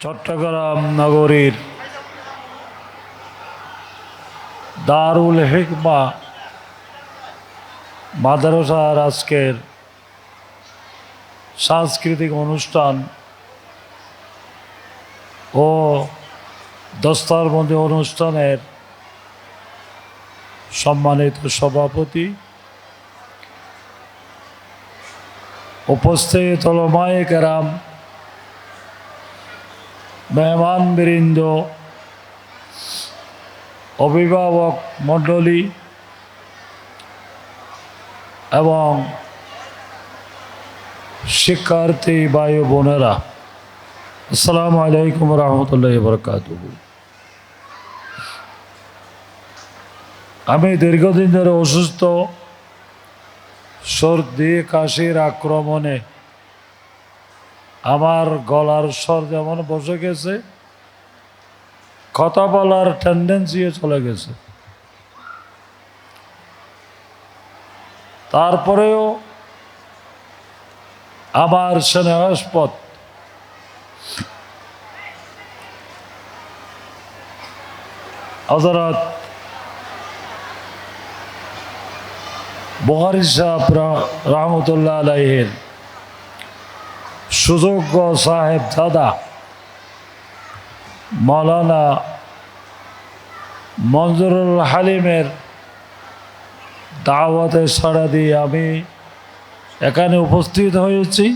চট্টগ্রাম নগরীর দারুল হেকমা মাদ্রাসার আজকের সাংস্কৃতিক অনুষ্ঠান ও দস্তারবন্দি অনুষ্ঠানের সম্মানিত সভাপতি উপস্থিত হলমায় কেরাম। মেহমান বৃন্দ অভিভাবক মণ্ডলী এবং শিক্ষার্থী বায়ু বোনেরা, আসসালামু আলাইকুম রহমতুল্লাহ বরকাত আমি দীর্ঘদিন ধরে অসুস্থ, সর্দি, কাশির আক্রমণে আমার গলার স্বর যেমন বসে গেছে, কথা বলার টেন্ডেন্সিও চলে গেছে। তারপরেও আমার স্নেহাস্পদ হজরত বহারি সাহেব রহমতুল্লাহ আলাইহের সুযোগ্য সাহেব দাদা মৌলানা মঞ্জুরুল হালিমের দাওয়াতে সাড়া দিয়ে আমি এখানে উপস্থিত হয়েছি।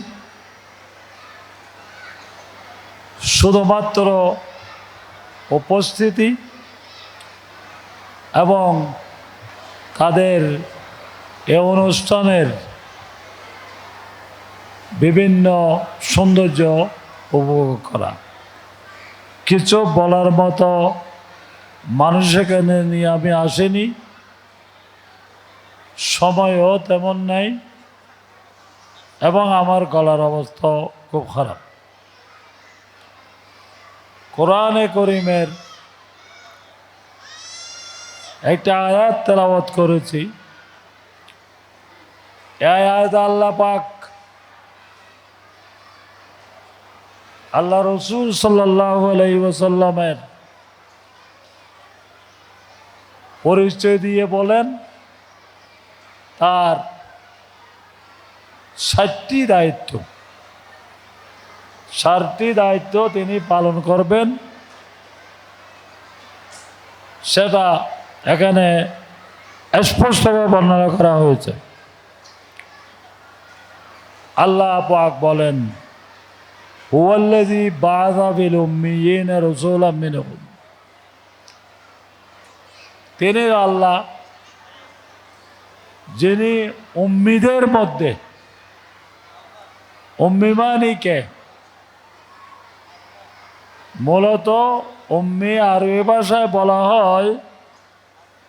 শুধুমাত্র উপস্থিতি এবং তাদের এ অনুষ্ঠানের বিভিন্ন সৌন্দর্য উপভোগ করা। কিছু বলার মতো মানুষ এখানে নিয়ে আমি আসিনি। সময়ও তেমন নেই এবং আমার গলার অবস্থা খুব খারাপ। কোরআনে করিমের একটা আয়াত তেলাওয়াত করেছি। আয়াত আল্লাহ পাক আল্লাহ রসুল সাল্লাহ পরিচয় দিয়ে বলেন, তার ষাটটি দায়িত্ব। ষাটটি দায়িত্ব তিনি পালন করবেন। সেটা এখানে স্পষ্টভাবে বর্ণনা করা হয়েছে। আল্লাহ পাক বলেন উম্মিয়িনা রাসূলাম মিনহুম। তিনি আল্লাহ, যিনি উম্মিদের মধ্যে উম্মিমানিকে মূলত উম্মি আরবি ভাষায় বলা হয়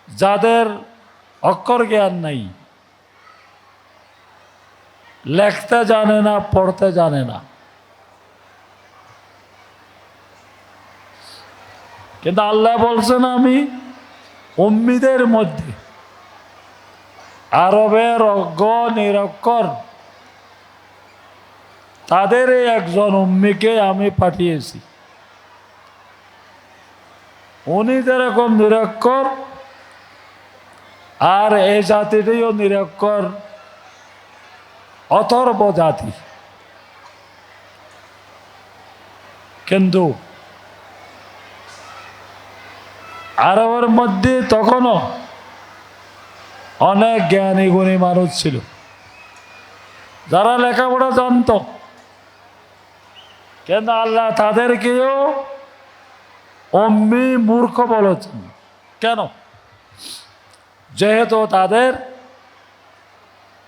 যাদের অক্ষর জ্ঞান নাই। লেখতে জানে না, পড়তে জানে না। কিন্তু আল্লাহ বলছেন আমি উম্মিদের মধ্যে আরবের অজ্ঞ নিরক্ষর, তাদের একজন উম্মিকে আমি পাঠিয়েছি। উনি যেরকম নিরক্ষর, আর এই জাতিটিও নিরক্ষর, অথর্ব জাতি। কিন্তু আরবের মধ্যে তখনও অনেক জ্ঞানী, গুণী মানুষ ছিল। যারা লেখাপড়া জানত, কিন্তু আল্লাহ তাদেরকেও অম্মি মূর্খ বলেছেন। কেন? যেহেতু তাদের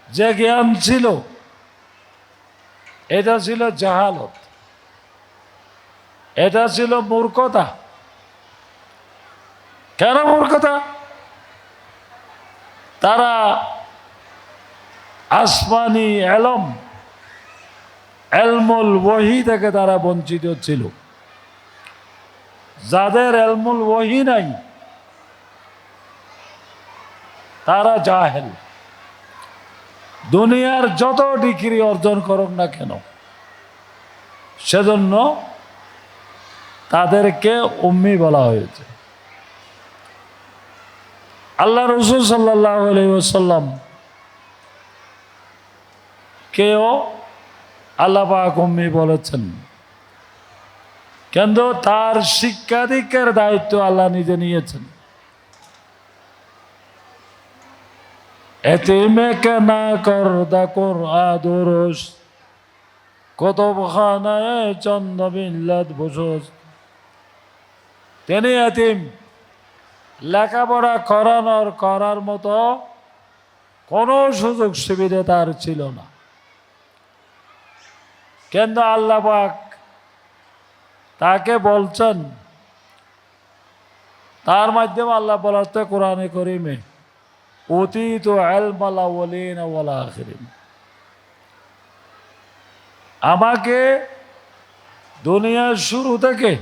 যে জ্ঞান ছিল, এটা ছিল জাহালত, এটা ছিল মূর্খতা। কেন মূর্খতা তারা আসমানি এলম, এলমুল ওহি থেকে তারা বঞ্চিত ছিল। যাদের এলমুল ওহি নাই, তারা জাহেল। দুনিয়ার যত ডিগ্রি অর্জন করুক না কেন, সেজন্য তাদেরকে উম্মি বলা হয়েছে। আল্লাহ রসুল সাল্লাহ আলাইসাল্লাম কেউ আল্লাহ উম্মি বলেছেন কিন্তু তার শিক্ষা দীক্ষার দায়িত্ব আল্লাহ নিজে নিয়েছেন। এতিমেকে না কর দাকর আদরস কতখানায় চন্দ বিল্লাদ বসস তিনি এতিম লেখাপড়া করানোর, করার মতো কোনো সুযোগ সুবিধা তার ছিল না। কিন্তু আল্লাহ পাক তাকে বলছেন, তার মাধ্যমে আল্লাহ বলাতে কোরআনে করিমে অতীত আমাকে দুনিয়ার শুরু থেকে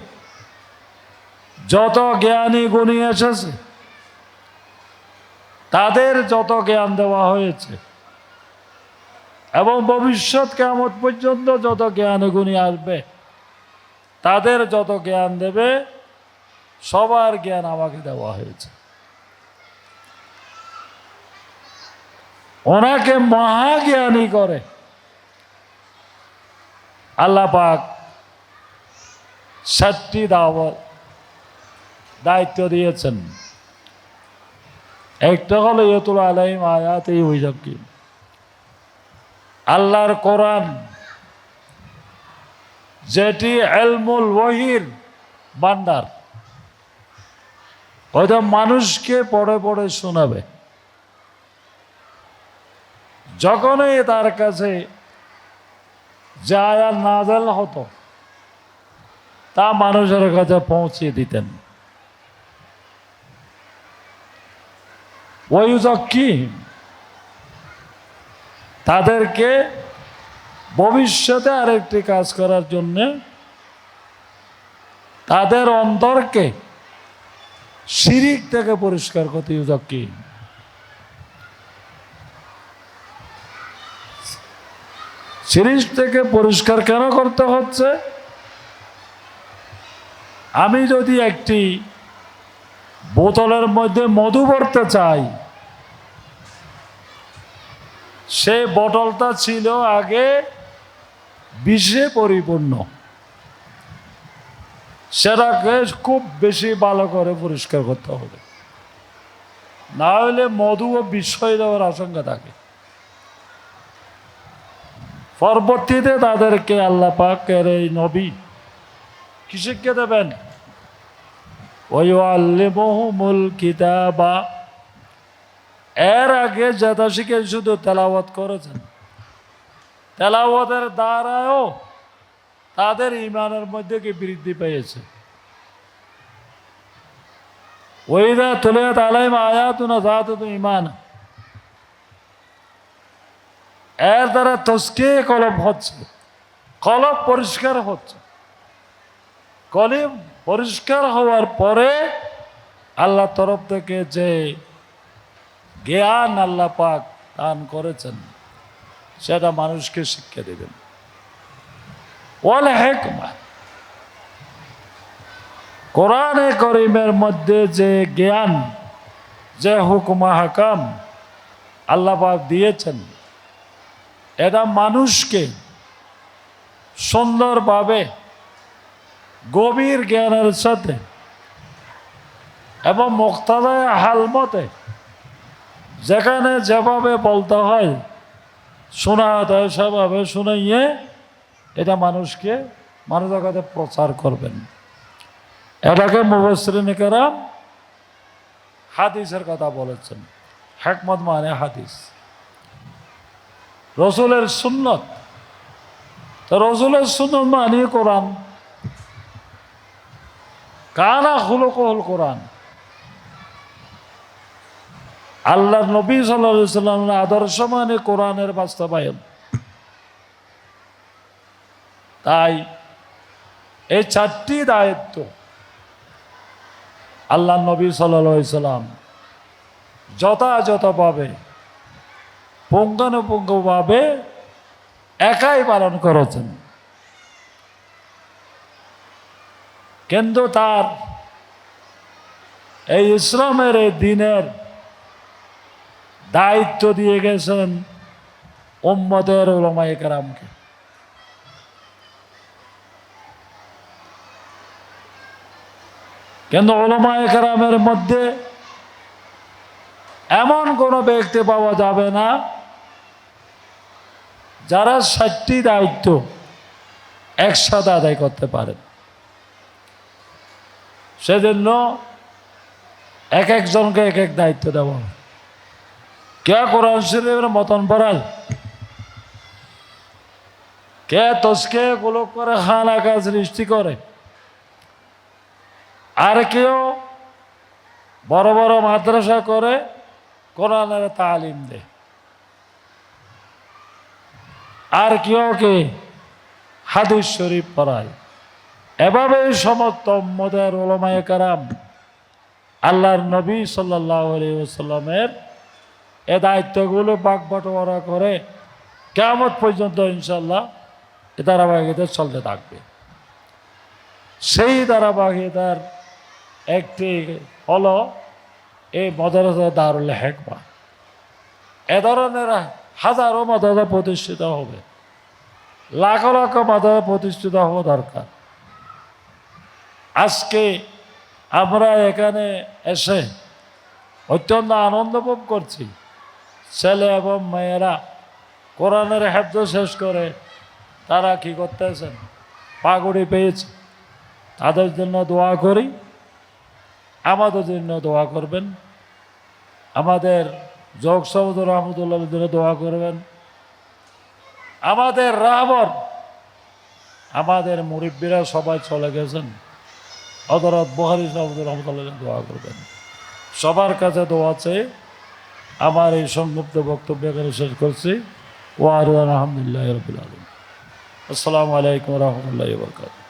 যত জ্ঞানী গুণী এসেছে, তাদের যত জ্ঞান দেওয়া হয়েছে, এবং ভবিষ্যৎ কেমন পর্যন্ত যত জ্ঞান গুণী আসবে, তাদের যত জ্ঞান দেবে, সবার জ্ঞান আমাকে দেওয়া হয়েছে। ওনাকে মহাজ্ঞানী করে। আল্লাহ পাক সাতটি দাওয়াত দায়িত্ব দিয়েছেন। একটা হলো ইয়তুল আলাইম আয়াত এই অভিযোগ কি আল্লাহর কোরআন যেটি এলমুল ওহির বান্ডার হয়তো মানুষকে পড়ে পড়ে শোনাবে। যখনই তার কাছে যে আয়াত নাজেল হতো, তা মানুষের কাছে পৌঁছে দিতেন। ওই কি? তাদেরকে ভবিষ্যতে আরেকটি কাজ করার জন্য তাদের অন্তরকে শিরিক থেকে পরিষ্কার করতে কি? সিরিজ থেকে পরিষ্কার কেন করতে হচ্ছে? আমি যদি একটি বোতলের মধ্যে মধু ভরতে চাই সে বটলটা ছিল আগে বিষে পরিপূর্ণ। সেটাকে খুব বেশি ভালো করে পরিষ্কার করতে হবে। না হলে মধু ও বিষয় দেওয়ার আশঙ্কা থাকে। পরবর্তীতে তাদেরকে আল্লাহ পাকের এই নবী কি শিক্ষা দেবেন? ওই আল্লিমহুমুল কিতাবা। এর আগে যেটা শিখে শুধু তেলাওয়াত করেছেন। তেলাওয়াতের দ্বারাও তাদের ইমানের মধ্যে কি বৃদ্ধি পেয়েছে? ওইদা তুলে আলাইম আয়াতুনা জাত ইমান এর দ্বারা তস্কে কলম হচ্ছে, কলম পরিষ্কার হচ্ছে। কলিম পরিষ্কার হওয়ার পরে আল্লাহ তরফ থেকে যে জ্ঞান আল্লাহ পাক দান করেছেন। সেটা মানুষকে শিক্ষা দেবেন। ওয়াল কোরআনে করিমের মধ্যে যে জ্ঞান, যে হুকুমা হাকাম আল্লাহ পাক দিয়েছেন, এটা মানুষকে সুন্দরভাবে, গভীর জ্ঞানের সাথে এবং মুক্তাদায় হালমতে যেখানে যেভাবে বলতে হয়, শোনা হয় সেভাবে শুনাইয়ে এটা মানুষকে, মানুষের কাছে প্রচার করবেন। এটাকে মুবশ্রিনিকেরাম হাদিসের কথা বলেছেন। হেকমত মানে হাদিস। রসুলের সুন্নত। রসুলের সুন্নত মানে কোরআন। কানা হুলকহল কোরআন। আল্লাহ নবী সাল্লা সাল্লামের আদর্শ মানে কোরআনের বাস্তবায়ন। তাই এই চারটি দায়িত্ব আল্লাহ নবী সাল্লা সাল্লাম যথাযথভাবে, পুঙ্খানুপুঙ্খভাবে একাই পালন করেছেন। কিন্তু তার এই ইসলামের এই দিনের দায়িত্ব দিয়ে গেছেন উম্মতের ওলামায়ে কেরামকে কিন্তু ওলামায়ে কেরামের মধ্যে এমন কোনো ব্যক্তি পাওয়া যাবে না, যারা ষাটটি দায়িত্ব একসাথে আদায় করতে পারেন সেজন্য এক একজনকে এক এক দায়িত্ব দেওয়া হয়। কে কোরআন শরীফের মতন পড়াল কে তসকে গোলক করে হান আকাশ সৃষ্টি করে? আর কেউ বড় বড় মাদ্রাসা করে, কোরআনের তালিম দেয়। আর কেউ কে হাদিস শরীফ পড়ায়? এভাবে সমস্ত মদের ওলমায় কারাম আল্লাহর নবী সাল্লাহ সাল্লামের এ দায়িত্বগুলো বাক বটোয়ারা করে কেমন পর্যন্ত ইনশাল্লাহ এ ধারাবাহিকতা চলতে থাকবে। সেই ধারাবাহিকতার একটি হলো এই মদরসা দারুল হেকমা। এ ধরনের হাজারো মদরসা প্রতিষ্ঠিত হবে। লাখ লাখ মদরসা প্রতিষ্ঠিত হওয়া দরকার। আজকে আমরা এখানে এসে অত্যন্ত আনন্দ ভোগ করছি। ছেলে এবং মেয়েরা কোরআনের হেফজ শেষ করে তারা কি করতেছেন? পাগুড়ি পেয়েছে। তাদের জন্য দোয়া করি। আমাদের জন্য দোয়া করবেন। আমাদের যোগ সহদ রহমতুল্লাহ জন্য দোয়া করবেন। আমাদের রাবণ, আমাদের মুরিব্বীরা সবাই চলে গেছেন। হজরত বহারি সাহেব রহমতুল্লাহ দোয়া করবেন। সবার কাছে দোয়া চেয়ে আমার এই সংক্ষিপ্ত বক্তব্য এখানে শেষ করছি। ওয়ারুয়ান আলহামদুলিল্লাহ রবিল আলম আসসালামু আলাইকুম রহমতুল্লাহ বরকাত